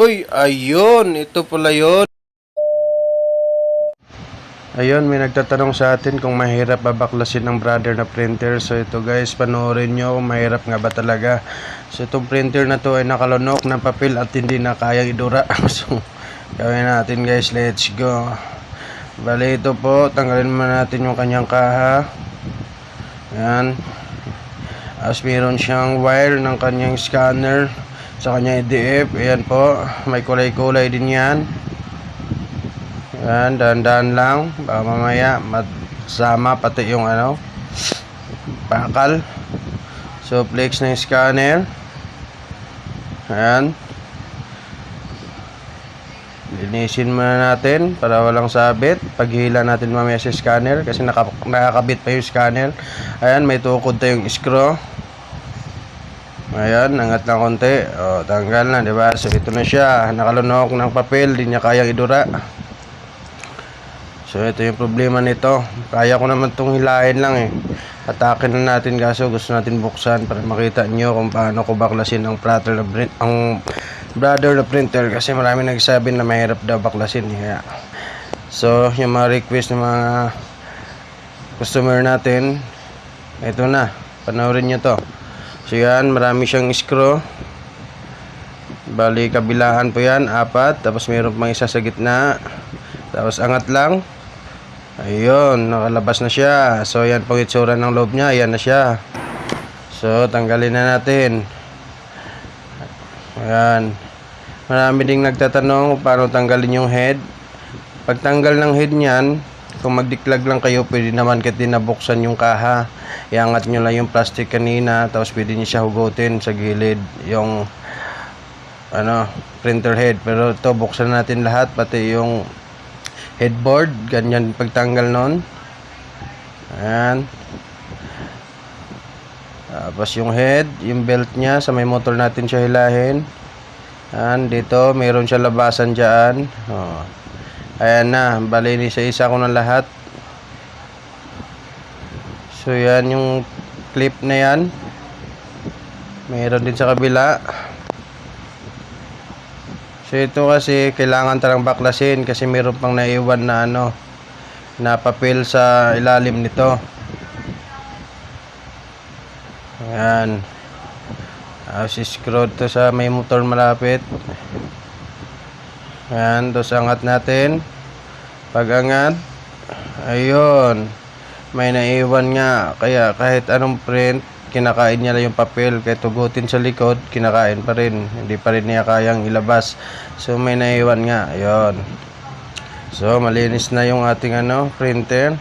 Uy, ayun, ito pala yun. Ayun, may nagtatanong sa atin kung mahirap babaklasin ng brother na printer. So ito guys, panoorin nyo kung mahirap nga ba talaga. So itong printer na to ay nakalunok ng papel at hindi na kayang idura. so gawin natin guys, let's go. Bali ito po, tanggalin muna natin yung kanyang kaha. Yan. As meron siyang wire ng kanyang scanner sa kanyang EDF. Ayan po, may kulay-kulay din yan. Yan, dahan-dahan lang. Baka mamaya masama pati yung ano, bakal. So, flex na yung scanner. Ayan. Linisin muna natin para walang sabit. Paghila natin mamaya sa scanner kasi naka, nakakabit pa yung scanner. Ayan, may tukod tayong screw. Ayan, angat na konti. O, tanggal na, di ba? So, ito na siya. Nakalunok ng papel, di niya kayang idura. So, ito yung problema nito. Kaya ko naman itong hilahin lang eh. Atakin na natin kaso gusto natin buksan para makita nyo kung paano ko baklasin ang printer na print, ang brother na printer kasi marami nagsabi na mahirap daw baklasin. Kaya. So, yung mga request ng mga customer natin, ito na. Panoorin nyo to. So, yan. Marami siyang screw. Bali, kabilaan po yan. Apat. Tapos, mayroon pang isa sa gitna. Tapos, angat lang. Ayun, nakalabas na siya. So, yan po itsura ng loob niya. Ayan na siya. So, tanggalin na natin. Ayan. Marami ding nagtatanong paano tanggalin yung head. Pag tanggal ng head niyan, kung magdiklag lang kayo, pwede naman kahit nabuksan yung kaha. Iangat nyo lang yung plastic kanina, tapos pwede nyo siya hugutin sa gilid. Yung ano, printer head. Pero ito, buksan natin lahat, pati yung headboard, ganyan pagtanggal nun. Ayan. Tapos yung head, yung belt niya, sa may motor natin siya hilahin. Ayan, dito, mayroon siya labasan dyan. Oh. Ayan na, bali ni sa isa ko na lahat. So yan yung clip na yan. Mayroon din sa kabila. So ito kasi kailangan talang baklasin kasi mayroon pang naiwan na ano na papel sa ilalim nito. Ayan. Tapos screw to sa may motor malapit. Ayan, tapos angat natin. Pag angat, ayun. May naiwan nga. Kaya kahit anong print, kinakain niya lang yung papel. Kahit tugutin sa likod, kinakain pa rin. Hindi pa rin niya kayang ilabas. So may naiwan nga. Ayun. So malinis na yung ating ano, printer.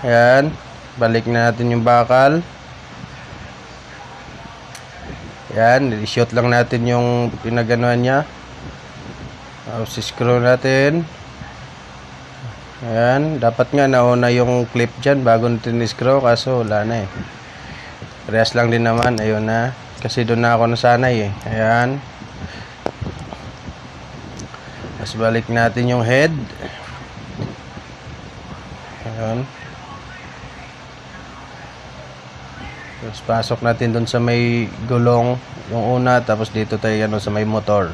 Ayan. Balik na natin yung bakal. Ayan. I-shoot lang natin yung pinaganuhan niya. Tapos screw natin. Ayan, dapat nga nauna yung clip dyan bago natin screw kaso wala na eh. Parehas lang din naman, ayun na. Kasi doon na ako nasanay eh. Ayan. Tapos balik natin yung head. Ayan. Tapos pasok natin doon sa may gulong yung una tapos dito tayo ano sa may motor.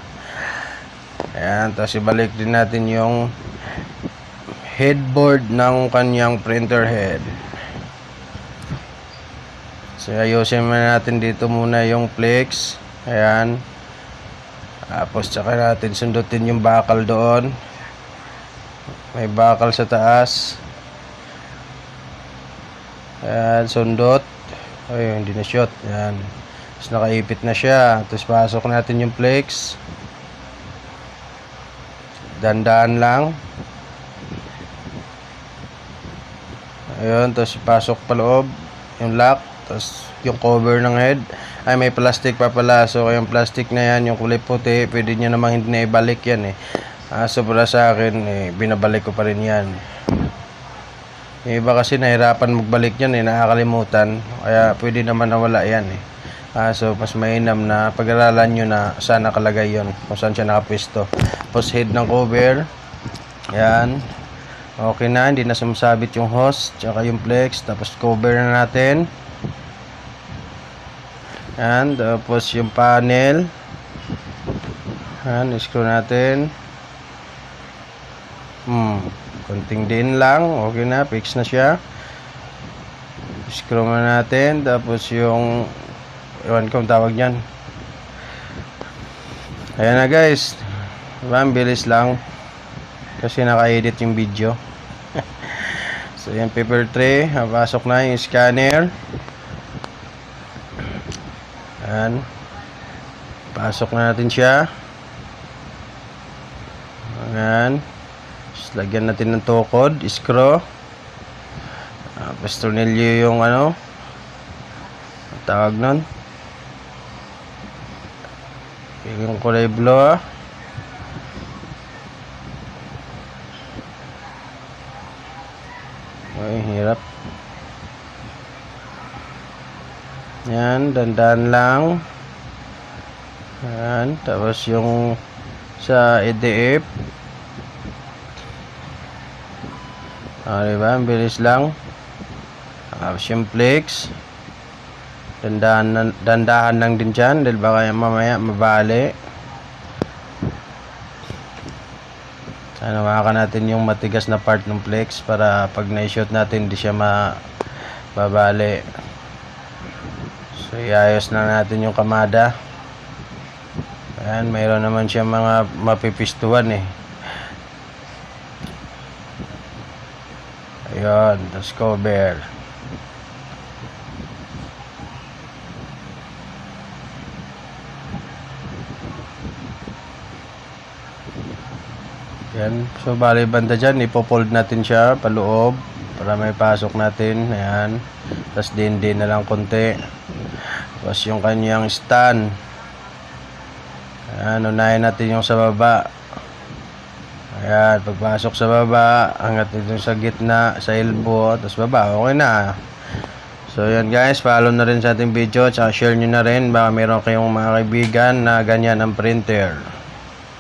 Ayan, tapos ibalik din natin yung headboard ng kanyang printer head. So, ayusin muna natin dito muna yung flex. Ayan. Tapos, tsaka natin sundutin yung bakal doon. May bakal sa taas. Ayan, sundot. Ay, hindi na shot. Ayan. Tapos, nakaipit na siya. Tapos, pasok natin yung flex. Dandaan lang. Ayun, tapos pasok pa loob yung lock, tapos yung cover ng head. Ay, may plastic pa pala. So, yung plastic na yan, yung kulay puti, pwede nyo namang hindi na ibalik yan eh. Ah, so, para sa akin, eh, binabalik ko pa rin yan. Yung iba kasi nahirapan magbalik yan eh, nakakalimutan. Kaya pwede naman nawala yan eh. Ah, so, mas mainam na pag-aralan nyo na saan nakalagay yon kung saan siya nakapwesto. Tapos head ng cover. Yan. Okay na, hindi na sumasabit yung hose, tsaka yung flex, tapos cover na natin. Yan, tapos yung panel. Ayan, screw natin. Hmm, konting din lang. Okay na, fix na siya. Screw na natin. Tapos yung, ewan ko tawag niyan. Ayan na guys. Diba, bilis lang. Kasi naka-edit yung video. So, yan paper tray. Pasok na yung scanner. Ayan. Pasok na natin siya. Ayan. Lagyan natin ng tukod, screw. Tapos, tornilyo yung ano. Tawag nun. Yung kulay blue ah. Ay, hirap. Yan, dandan lang. Yan, tapos yung sa EDF. Ah, diba? Ang bilis lang. Tapos yung flex. Dandahan, dandahan lang din dyan dahil baka mamaya mabali. Sana maka natin yung matigas na part ng flex para pag na-shoot natin hindi siya mababali. So, iayos na natin yung kamada. Ayan, mayroon naman siya mga mapipistuan eh. Ayun, tapos cover. Yan. So, bali banda dyan, ipopold natin siya paloob para may pasok natin. Ayan. Tapos din na lang konti. Tapos yung kanyang stand. Ayan, unahin natin yung sa baba. Ayan, pagpasok sa baba, hanggat dito sa gitna, sa elbow, tapos baba, okay na. So, yan guys, follow na rin sa ating video, tsaka share nyo na rin, baka meron kayong mga kaibigan na ganyan ang printer.